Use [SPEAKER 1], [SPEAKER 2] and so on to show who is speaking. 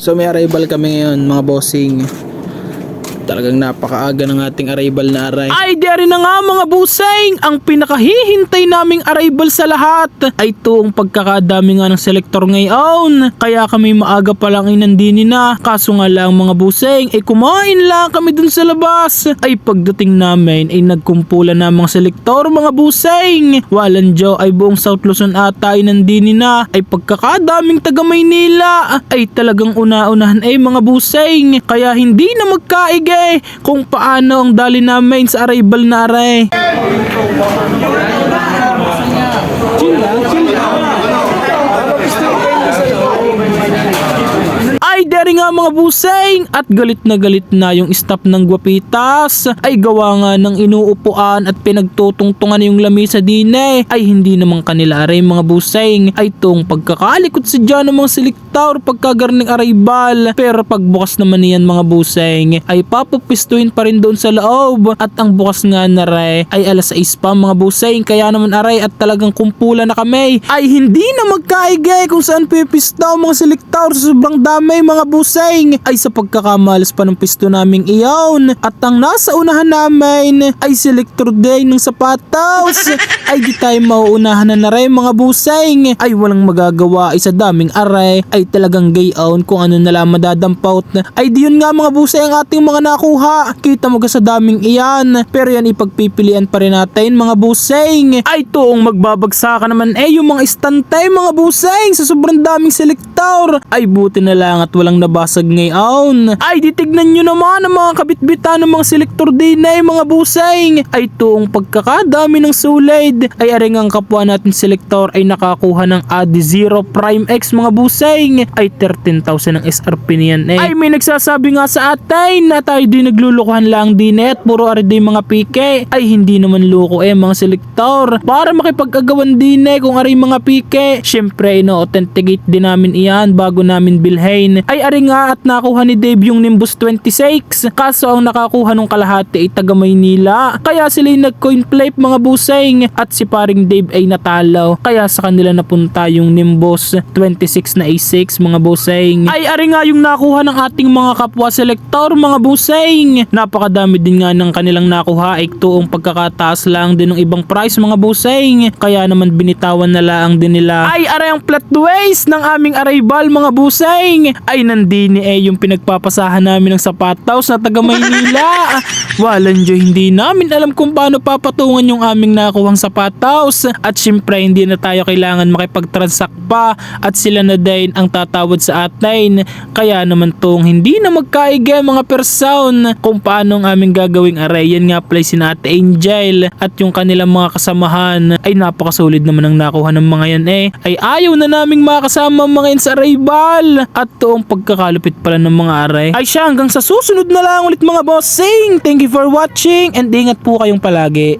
[SPEAKER 1] So may arrival kami ngayon mga bossing. Talagang napakaaga ng ating arrival na aray. Ay, diyan na nga mga buseng! Ang pinakahihintay naming arrival sa lahat ay tuong pagkakadami nga ng selector ngayon. Kaya kami maaga pa lang inandini na. Kaso nga lang mga buseng, ay kumain lang kami dun sa labas. Ay pagdating namin ay nagkumpulan na mga selector mga buseng. Walang Joe ay buong South Luzon ata ay nandini na. Ay pagkakadaming taga Maynila ay talagang una-unahan ay mga buseng. Kaya hindi na magkaigay kung paano ang dali namin sa arrival na aray. Ay, deri mga buseng. At galit na galit na yung staff ng Guapitas. Ay gawa nga ng inuupuan at pinagtutungtungan yung lamisa din eh. ay hindi naman kanila aray mga buseng. Ay tong pagkakalikot sa dyan ng mga selector pagkagarning arrival. Pero pagbukas naman niyan mga buseng ay papapistuin pa rin doon sa loob. At ang bukas nga na ray ay alas 6 pa mga buseng. Kaya naman aray at talagang kumpula na kami. Ay hindi na magkaigay kung saan pipistaw mga selector sobrang dami mga buseng ay sa pagkakamalas pa ng pisto naming iyon. At ang nasa unahan namin ay selector day ng sapatos. Ay di tayo mauunahan na na mga buseng. Ay walang magagawa ay sa daming aray. Ay talagang gayon kung ano na lang madadampaut na ay di yun nga mga buseng ang ating mga nakuha. Kita mo sa daming iyan. Pero yan ipagpipilian pa rin natin mga buseng. Ay tuong magbabagsakan naman eh yung mga istantay mga buseng sa sobrang daming selector ay buti na lang at walang nabasag ngayon. Ay ditignan nyo naman ang mga kabitbitan ng mga selector din eh mga buseng. Ay tuong pagkakadami ng sulid ay aring ang kapwa natin selector ay nakakuha ng ADI 0 Prime X mga buseng. Ay 13,000 ang SRP niyan eh. Ay may nagsasabi nga sa atin na tayo din naglulukuhan lang din eh at puro ari din mga pike. Ay hindi naman loko eh mga selector para makipag-agawan din eh kung ari mga pike. Syempre ino-authenticate din namin iyan bago namin bilhin. Ay ari nga at nakuha ni Dave yung Nimbus 26 kaso ang nakakuha nung kalahati ay taga Maynila. Kaya sila yung nag-coin flip mga buseng. At si paring Dave ay natalo kaya sa kanila napunta yung Nimbus 26 na A6 mga buseng. Ay ari nga yung nakuha ng ating mga kapwa selector mga buseng. Napakadami din nga ng kanilang nakuha. Ay tuong pagkakataas lang din ng ibang price mga buseng. Kaya naman binitawan na lang din nila. Ay aray ang plot ways ng aming arrival mga buseng. Ay nandini eh yung pinagpapasahan namin ng sapatos na taga Maynila. Walang Diyo hindi namin alam kung paano papatungan yung aming nakuhang sapatos at syempre hindi na tayo kailangan makipag-transact pa. At sila na din ang tatawad sa atin kaya naman tong hindi na magkaiga mga person kung paano ang aming gagawing array yan nga play si Ate Angel. At yung kanilang mga kasamahan ay napakasulit naman ang nakuha ng mga yan eh. Ay ayaw na naming makasama mga yan sa arrival. At toong pagkakalupit pala ng mga aray. Ay siya hanggang sa susunod na lang ulit mga bossing. Thank you for watching and ingat po kayong palagi